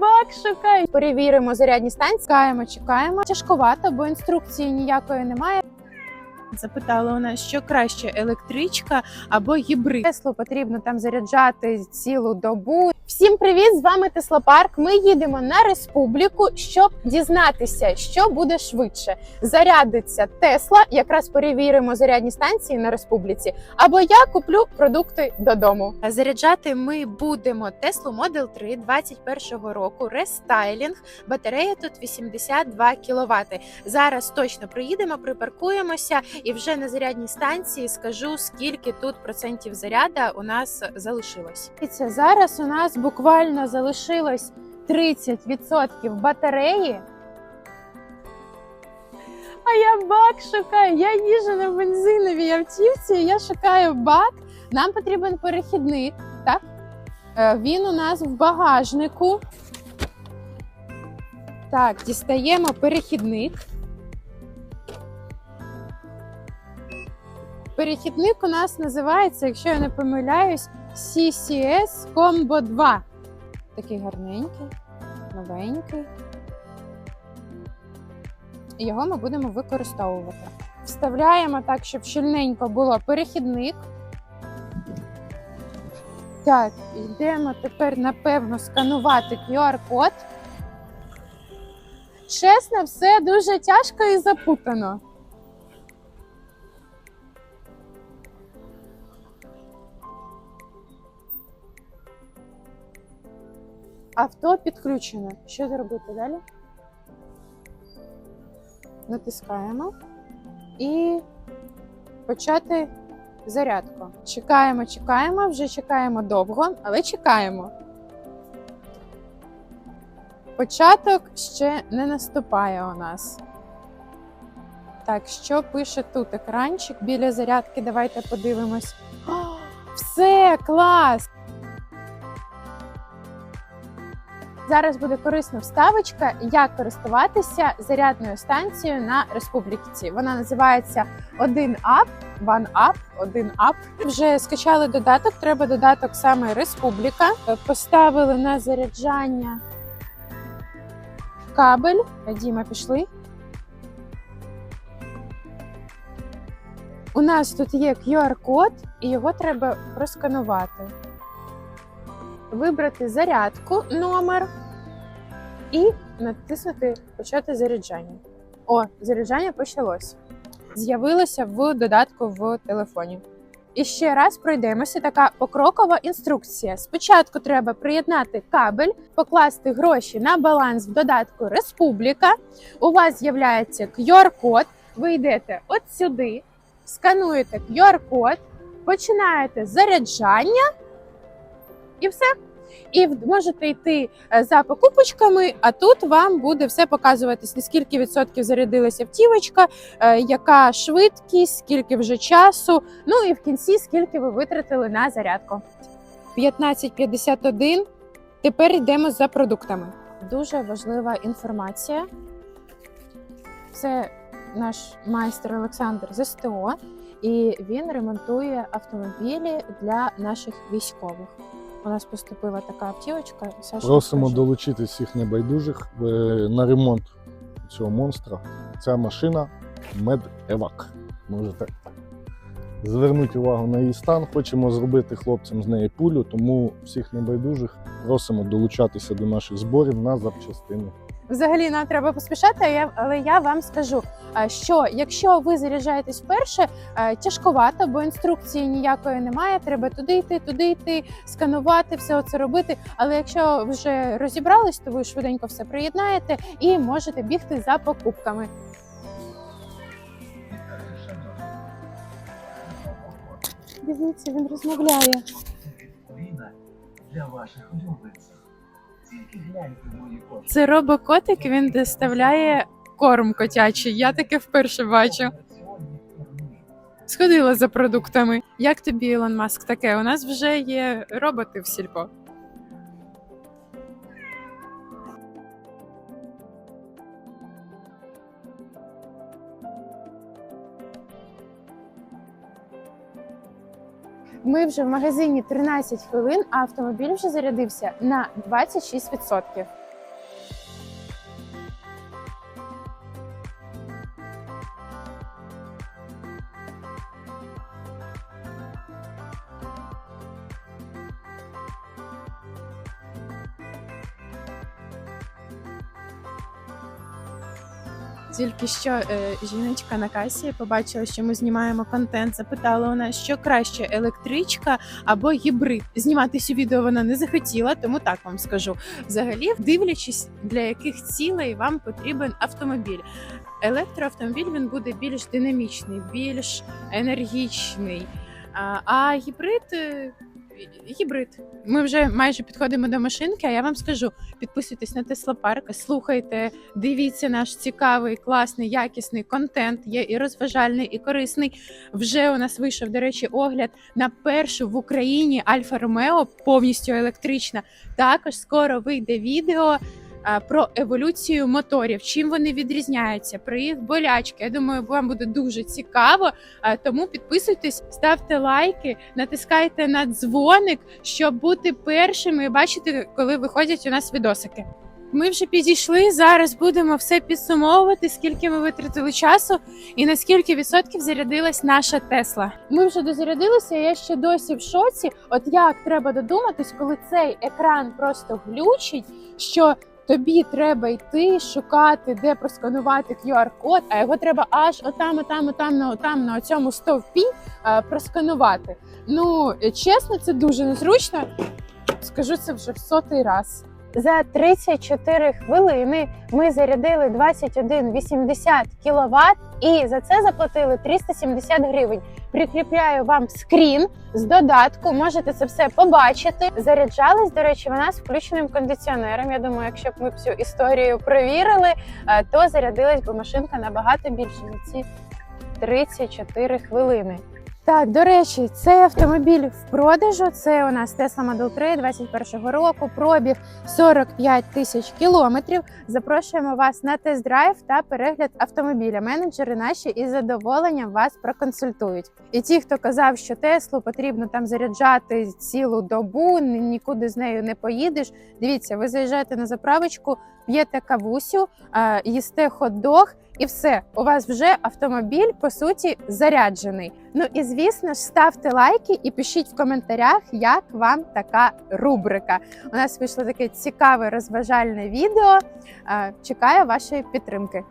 бак шукай. Перевіримо зарядні станції. Чекаємо, чекаємо. Тяжковато, бо інструкції ніякої немає. Запитала у нас, що краще електричка або гібрид. Теслу потрібно там заряджати цілу добу. Всім привіт! З вами Теслопарк. Ми їдемо на республіку, щоб дізнатися, що буде швидше. Зарядиться Тесла. Якраз перевіримо зарядні станції на республіці. Або я куплю продукти додому. Заряджати ми будемо Теслу Model 3 21 року. Рестайлінг. Батарея тут 82 кВт. Зараз точно приїдемо, припаркуємося і вже на зарядній станції скажу, скільки тут процентів заряда у нас залишилось. Дивіться, зараз у нас буквально залишилось 30% батареї. А я бак шукаю. Я їжу на бензиновій автівці. Я шукаю бак. Нам потрібен перехідник. Так? Е, Він у нас в багажнику. Так, дістаємо перехідник. Перехідник у нас називається, якщо я не помиляюсь, CCS Combo 2. Такий гарненький, новенький. Його ми будемо використовувати. Вставляємо так, щоб щільненько було перехідник. Так, йдемо тепер, напевно, сканувати QR-код. Чесно, все дуже тяжко і запутано. Авто підключено. Що зробити далі? Натискаємо і почати зарядку. Чекаємо, чекаємо, вже чекаємо довго, але чекаємо. Початок ще не наступає у нас. Так, що пише тут екранчик біля зарядки? Давайте подивимось. О, все, клас! Зараз буде корисна вставочка, як користуватися зарядною станцією на республіці. Вона називається 1 Up, One Up, 1 Up. Вже скачали додаток. Треба додаток саме Республіка. Поставили на заряджання кабель. Діма, пішли. У нас тут є QR-код, і його треба просканувати вибрати зарядку номер і натиснути Почати заряджання. О, заряджання почалось. З'явилося в додатку в телефоні. І ще раз пройдемося. Така покрокова інструкція. Спочатку треба приєднати кабель, покласти гроші на баланс в додатку Республіка. У вас з'являється QR-код. Ви йдете от сюди, скануєте QR-код, починаєте заряджання і все. І можете йти е, за покупочками, а тут вам буде все показуватись, наскільки відсотків зарядилася автівочка, е, яка швидкість, скільки вже часу. Ну і в кінці скільки ви витратили на зарядку. 15.51. Тепер йдемо за продуктами. Дуже важлива інформація. Це наш майстер Олександр з СТО, і він ремонтує автомобілі для наших військових. У нас поступила така автівочка. Саша Просимо розкаже. долучити всіх небайдужих е, на ремонт цього монстра. Ця машина Медевак. Можете звернути увагу на її стан. Хочемо зробити хлопцям з неї пулю, тому всіх небайдужих просимо долучатися до наших зборів на запчастини. Взагалі нам треба поспішати, але я вам скажу, що якщо ви заряджаєтесь вперше, тяжковато, бо інструкції ніякої немає. Треба туди йти, туди йти, сканувати, все це робити. Але якщо вже розібрались, то ви швиденько все приєднаєте і можете бігти за покупками. Дивіться, він розмовляє. Для ваших улюбленців. Це робокотик. Він доставляє корм котячий. Я таке вперше бачу. Сходила за продуктами. Як тобі, Ілон Маск, таке? У нас вже є роботи в сільпо. Ми вже в магазині 13 хвилин, а автомобіль вже зарядився на 26%. Тільки що е, жіночка на касі побачила, що ми знімаємо контент. Запитала у нас, що краще електричка або гібрид. Зніматися відео вона не захотіла, тому так вам скажу. Взагалі, дивлячись, для яких цілей вам потрібен автомобіль. Електроавтомобіль він буде більш динамічний, більш енергічний. А, а гібрид. Гібрид. Ми вже майже підходимо до машинки, а я вам скажу: підписуйтесь на Тесла Парк, слухайте, дивіться наш цікавий, класний, якісний контент. Є і розважальний, і корисний. Вже у нас вийшов, до речі, огляд на першу в Україні Альфа Ромео, повністю електрична. Також скоро вийде відео. А, Про еволюцію моторів, чим вони відрізняються, про їх болячки. Я думаю, вам буде дуже цікаво. Тому підписуйтесь, ставте лайки, натискайте на дзвоник, щоб бути першими і бачити, коли виходять у нас відосики. Ми вже підійшли. Зараз будемо все підсумовувати, скільки ми витратили часу і на скільки відсотків зарядилась наша Тесла. Ми вже дозарядилися. Я ще досі в шоці. От як треба додуматись, коли цей екран просто глючить, що тобі треба йти шукати, де просканувати QR-код, а його треба аж отам, отам, отам, на отам на цьому стовпі е, просканувати. Ну чесно, це дуже незручно. Скажу це вже в сотий раз. За 34 хвилини ми зарядили 21,80 кВт і за це заплатили 370 гривень. Прикріпляю вам скрін з додатку. Можете це все побачити. Заряджались, до речі, вона з включеним кондиціонером. Я думаю, якщо б ми цю історію перевірили, е, то зарядилась би машинка набагато більше за ці 34 хвилини. Так, до речі, цей автомобіль в продажу. Це у нас Tesla Model 3 21 року. Пробіг 45 тисяч кілометрів. Запрошуємо вас на тест-драйв та перегляд автомобіля. Менеджери наші із задоволенням вас проконсультують. І ті, хто казав, що Теслу потрібно там заряджати цілу добу, нікуди з нею не поїдеш. Дивіться, ви заїжджаєте на заправочку, п'єте кавусю, їсте хот-дог, і все, у вас вже автомобіль по суті заряджений. Ну і звісно ж, ставте лайки і пишіть в коментарях, як вам така рубрика. У нас вийшло таке цікаве розважальне відео. Е, Чекаю вашої підтримки.